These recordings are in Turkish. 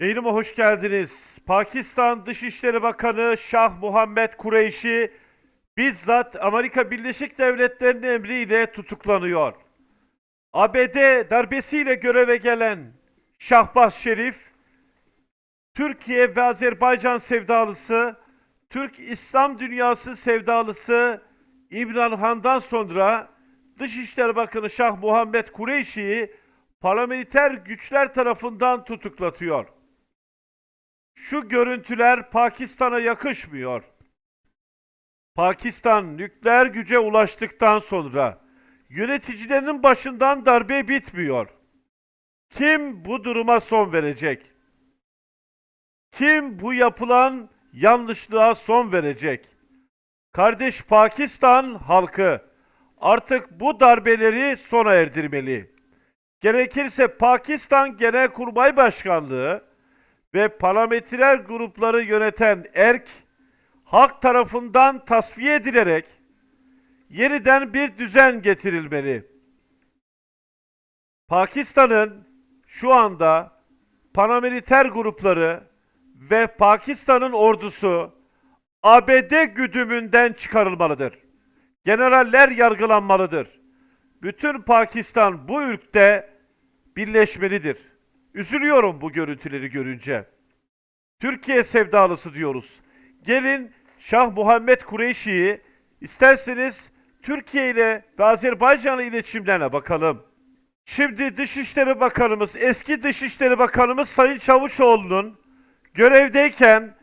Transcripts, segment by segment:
Yayınıma hoş geldiniz. Pakistan Dışişleri Bakanı Şah Muhammed Kureyşi bizzat Amerika Birleşik Devletleri'nin emriyle tutuklanıyor. ABD darbesiyle göreve gelen Şahbaz Şerif, Türkiye ve Azerbaycan sevdalısı, Türk İslam dünyası sevdalısı İmran Han'dan sonra Dışişleri Bakanı Şah Muhammed Kureyşi'yi paramiliter güçler tarafından tutuklatıyor. Şu görüntüler Pakistan'a yakışmıyor. Pakistan nükleer güce ulaştıktan sonra yöneticilerinin başından darbe bitmiyor. Kim bu duruma son verecek? Kim bu yapılan yanlışlığa son verecek? Kardeş Pakistan halkı artık bu darbeleri sona erdirmeli. Gerekirse Pakistan Genelkurmay Başkanlığı ve parlamenter grupları yöneten erk halk tarafından tasfiye edilerek yeniden bir düzen getirilmeli. Pakistan'ın şu anda paramiliter grupları ve Pakistan'ın ordusu ABD güdümünden çıkarılmalıdır. Generaller yargılanmalıdır. Bütün Pakistan bu ülkte birleşmelidir. Üzülüyorum bu görüntüleri görünce. Türkiye sevdalısı diyoruz. Gelin Şah Muhammed Kureyşi'yi isterseniz Türkiye ile ve Azerbaycan iletişimlerine bakalım. Şimdi Dışişleri Bakanımız, eski Dışişleri Bakanımız Sayın Çavuşoğlu'nun görevdeyken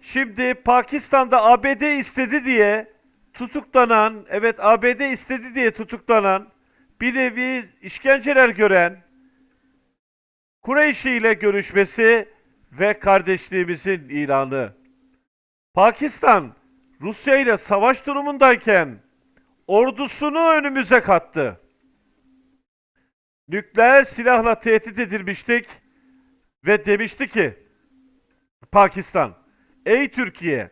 şimdi Pakistan'da ABD istedi diye tutuklanan, evet ABD istedi diye tutuklanan, bir nevi işkenceler gören Kureyşi ile görüşmesi ve kardeşliğimizin ilanı. Pakistan, Rusya ile savaş durumundayken ordusunu önümüze kattı. Nükleer silahla tehdit edilmiştik ve demişti ki Pakistan, ey Türkiye,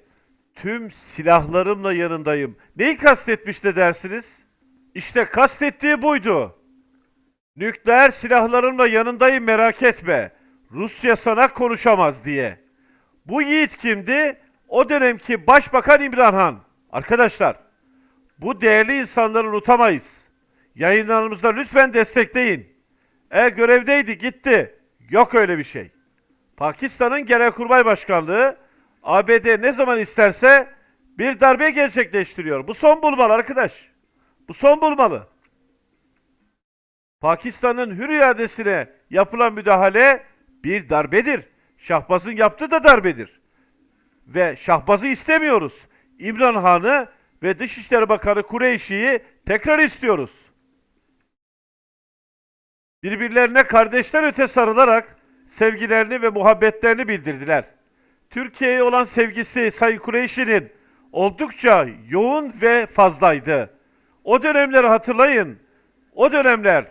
tüm silahlarımla yanındayım. Neyi kastetmişti dersiniz? İşte kastettiği buydu. Nükleer silahlarımla yanındayım merak etme. Rusya sana konuşamaz diye. Bu yiğit kimdi? O dönemki Başbakan İmran Han. Arkadaşlar, bu değerli insanları unutamayız. Yayınlarımızda lütfen destekleyin. E görevdeydi, gitti. Yok öyle bir şey. Pakistan'ın Genelkurmay Başkanlığı ABD ne zaman isterse bir darbe gerçekleştiriyor. Bu son bulmalı arkadaş. Bu son bulmalı. Pakistan'ın hür iradesine yapılan müdahale bir darbedir. Şahbaz'ın yaptığı da darbedir. Ve Şahbaz'ı istemiyoruz. İmran Han'ı ve Dışişleri Bakanı Kureyşi'yi tekrar istiyoruz. Birbirlerine kardeşler öte sarılarak sevgilerini ve muhabbetlerini bildirdiler. Türkiye'ye olan sevgisi Sayın Kureyşi'nin oldukça yoğun ve fazlaydı. O dönemleri hatırlayın. O dönemler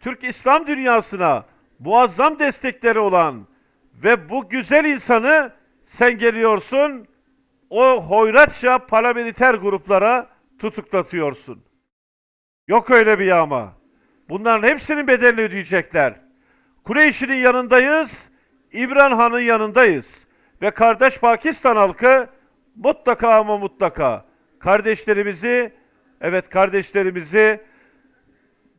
Türk İslam dünyasına muazzam destekleri olan ve bu güzel insanı sen geliyorsun o hoyratça paramiliter gruplara tutuklatıyorsun. Yok öyle bir yağma. Bunların hepsinin bedelini ödeyecekler. Kureyş'in yanındayız, İmran Han'ın yanındayız. Ve kardeş Pakistan halkı mutlaka ama mutlaka kardeşlerimizi, evet kardeşlerimizi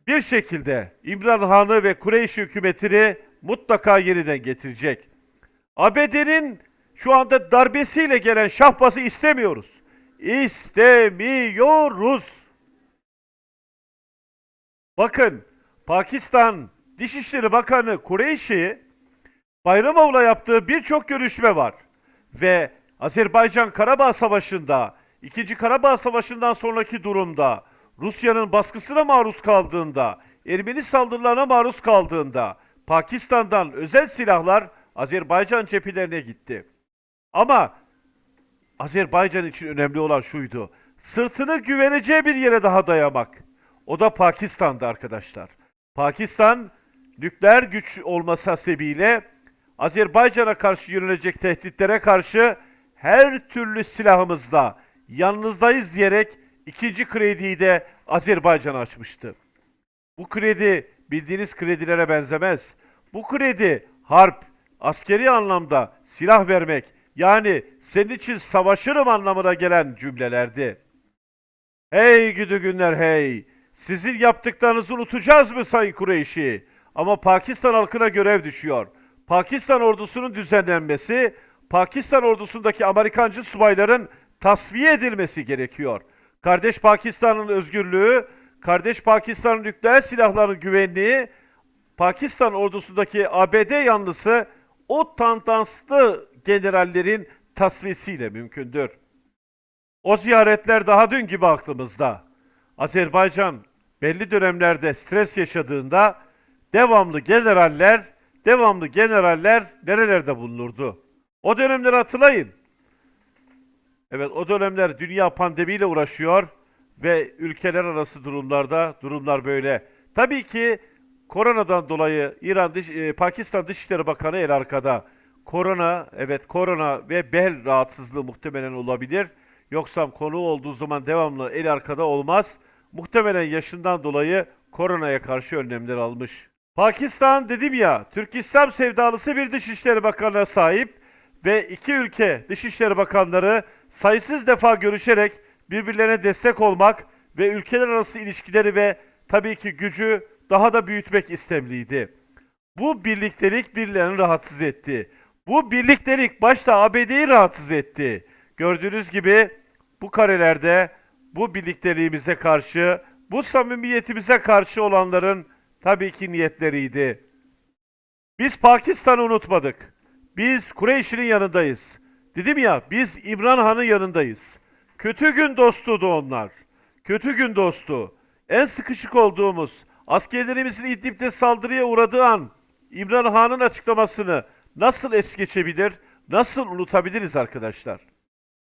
bir şekilde İmran Han'ı ve Kureyş hükümetini mutlaka yeniden getirecek. ABD'nin şu anda darbesiyle gelen şahbazı istemiyoruz. İstemiyoruz. Bakın Pakistan Dışişleri Bakanı Kureyşi Bayramov'la yaptığı birçok görüşme var. Ve Azerbaycan Karabağ Savaşı'nda, 2. Karabağ Savaşı'ndan sonraki durumda, Rusya'nın baskısına maruz kaldığında, Ermeni saldırılarına maruz kaldığında Pakistan'dan özel silahlar Azerbaycan cephelerine gitti. Ama Azerbaycan için önemli olan şuydu. Sırtını güveneceği bir yere daha dayamak. O da Pakistan'dı arkadaşlar. Pakistan nükleer güç olması hasebiyle Azerbaycan'a karşı yönelecek tehditlere karşı her türlü silahımızla yanınızdayız diyerek ikinci krediyi de Azerbaycan'a açmıştı. Bu kredi bildiğiniz kredilere benzemez. Bu kredi harp, askeri anlamda silah vermek yani senin için savaşırım anlamına gelen cümlelerdi. Hey gidi günler hey! Sizin yaptıklarınızı unutacağız mı Sayın Kureyşi? Ama Pakistan halkına görev düşüyor. Pakistan ordusunun düzenlenmesi, Pakistan ordusundaki Amerikancı subayların tasfiye edilmesi gerekiyor. Kardeş Pakistan'ın özgürlüğü, kardeş Pakistan'ın nükleer silahların güvenliği, Pakistan ordusundaki ABD yanlısı o tantanslı generallerin tasfiyesiyle mümkündür. O ziyaretler daha dün gibi aklımızda. Azerbaycan belli dönemlerde stres yaşadığında devamlı generaller, devamlı generaller nerelerde bulunurdu? O dönemleri hatırlayın. Evet o dönemler dünya pandemiyle uğraşıyor ve ülkeler arası durumlarda durumlar böyle. Tabii ki koronadan dolayı İran Dış, e, Pakistan Dışişleri Bakanı el arkada. Korona, evet korona ve bel rahatsızlığı muhtemelen olabilir. Yoksa konu olduğu zaman devamlı el arkada olmaz. Muhtemelen yaşından dolayı koronaya karşı önlemler almış. Pakistan dedim ya, Türk İslam sevdalısı bir Dışişleri Bakanı'na sahip ve iki ülke Dışişleri Bakanları sayısız defa görüşerek birbirlerine destek olmak ve ülkeler arası ilişkileri ve tabii ki gücü daha da büyütmek istemliydi. Bu birliktelik birilerini rahatsız etti. Bu birliktelik başta ABD'yi rahatsız etti. Gördüğünüz gibi bu karelerde bu birlikteliğimize karşı, bu samimiyetimize karşı olanların tabii ki niyetleriydi. Biz Pakistan'ı unutmadık. Biz Kureyş'in yanındayız. Dedim ya biz İmran Han'ın yanındayız. Kötü gün dostuydu onlar. Kötü gün dostu. En sıkışık olduğumuz, askerlerimizin İdlib'de saldırıya uğradığı an İmran Han'ın açıklamasını nasıl es geçebilir, nasıl unutabiliriz arkadaşlar?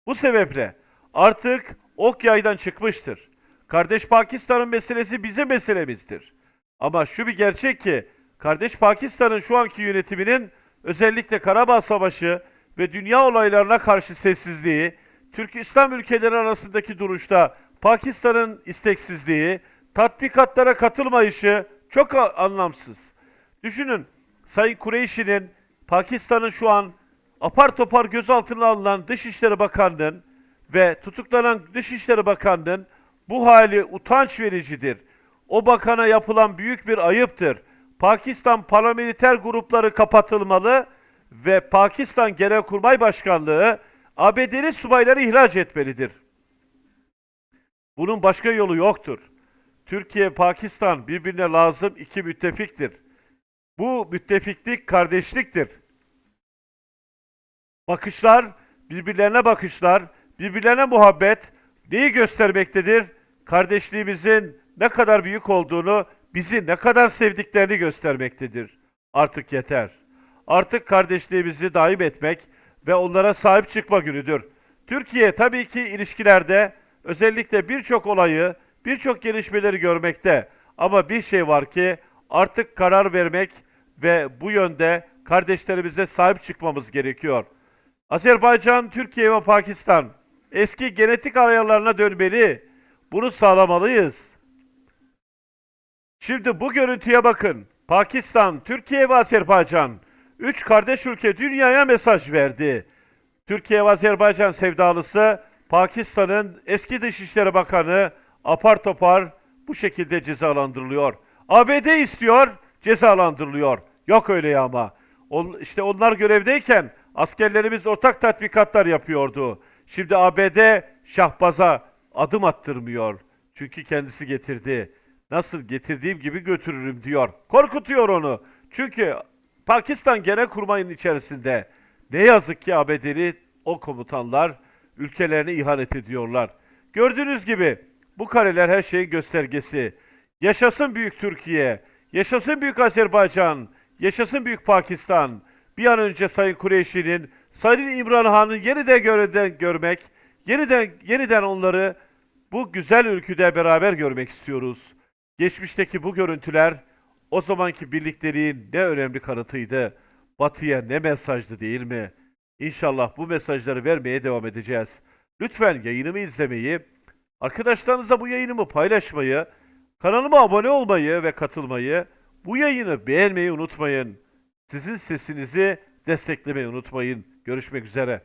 Bu sebeple artık ok yaydan çıkmıştır. Kardeş Pakistan'ın meselesi bizim meselemizdir. Ama şu bir gerçek ki kardeş Pakistan'ın şu anki yönetiminin özellikle Karabağ Savaşı ve dünya olaylarına karşı sessizliği, Türk İslam ülkeleri arasındaki duruşta Pakistan'ın isteksizliği, tatbikatlara katılmayışı çok anlamsız. Düşünün Sayın Kureyşi'nin Pakistan'ın şu an apar topar gözaltına alınan Dışişleri Bakanlığı'nın ve tutuklanan Dışişleri Bakanlığı'nın bu hali utanç vericidir. O bakana yapılan büyük bir ayıptır. Pakistan paramiliter grupları kapatılmalı ve Pakistan Genelkurmay Başkanlığı ABD'li subayları ihraç etmelidir. Bunun başka yolu yoktur. Türkiye, Pakistan birbirine lazım iki müttefiktir. Bu müttefiklik kardeşliktir. Bakışlar, birbirlerine bakışlar, birbirlerine muhabbet neyi göstermektedir? Kardeşliğimizin ne kadar büyük olduğunu, bizi ne kadar sevdiklerini göstermektedir. Artık yeter. Artık kardeşliğimizi daim etmek ve onlara sahip çıkma günüdür. Türkiye tabii ki ilişkilerde özellikle birçok olayı, birçok gelişmeleri görmekte. Ama bir şey var ki artık karar vermek ve bu yönde kardeşlerimize sahip çıkmamız gerekiyor. Azerbaycan, Türkiye ve Pakistan eski genetik arayalarına dönmeli. Bunu sağlamalıyız. Şimdi bu görüntüye bakın. Pakistan, Türkiye ve Azerbaycan. Üç kardeş ülke dünyaya mesaj verdi. Türkiye ve Azerbaycan sevdalısı Pakistan'ın eski Dışişleri Bakanı apar topar bu şekilde cezalandırılıyor. ABD istiyor, cezalandırılıyor. Yok öyle ya ama. On, işte onlar görevdeyken askerlerimiz ortak tatbikatlar yapıyordu. Şimdi ABD şahbaza adım attırmıyor. Çünkü kendisi getirdi. Nasıl getirdiğim gibi götürürüm diyor. Korkutuyor onu. Çünkü Pakistan Genelkurmay'ın içerisinde ne yazık ki ABD'li o komutanlar ülkelerine ihanet ediyorlar. Gördüğünüz gibi bu kareler her şeyin göstergesi. Yaşasın büyük Türkiye, yaşasın büyük Azerbaycan, yaşasın büyük Pakistan. Bir an önce Sayın Kureyşi'nin, Sayın İmran Han'ın yeniden görevden görmek, yeniden yeniden onları bu güzel ülküde beraber görmek istiyoruz. Geçmişteki bu görüntüler o zamanki birlikteliğin ne önemli kanıtıydı. Batı'ya ne mesajdı değil mi? İnşallah bu mesajları vermeye devam edeceğiz. Lütfen yayınımı izlemeyi, arkadaşlarınıza bu yayınımı paylaşmayı, kanalıma abone olmayı ve katılmayı, bu yayını beğenmeyi unutmayın. Sizin sesinizi desteklemeyi unutmayın. Görüşmek üzere.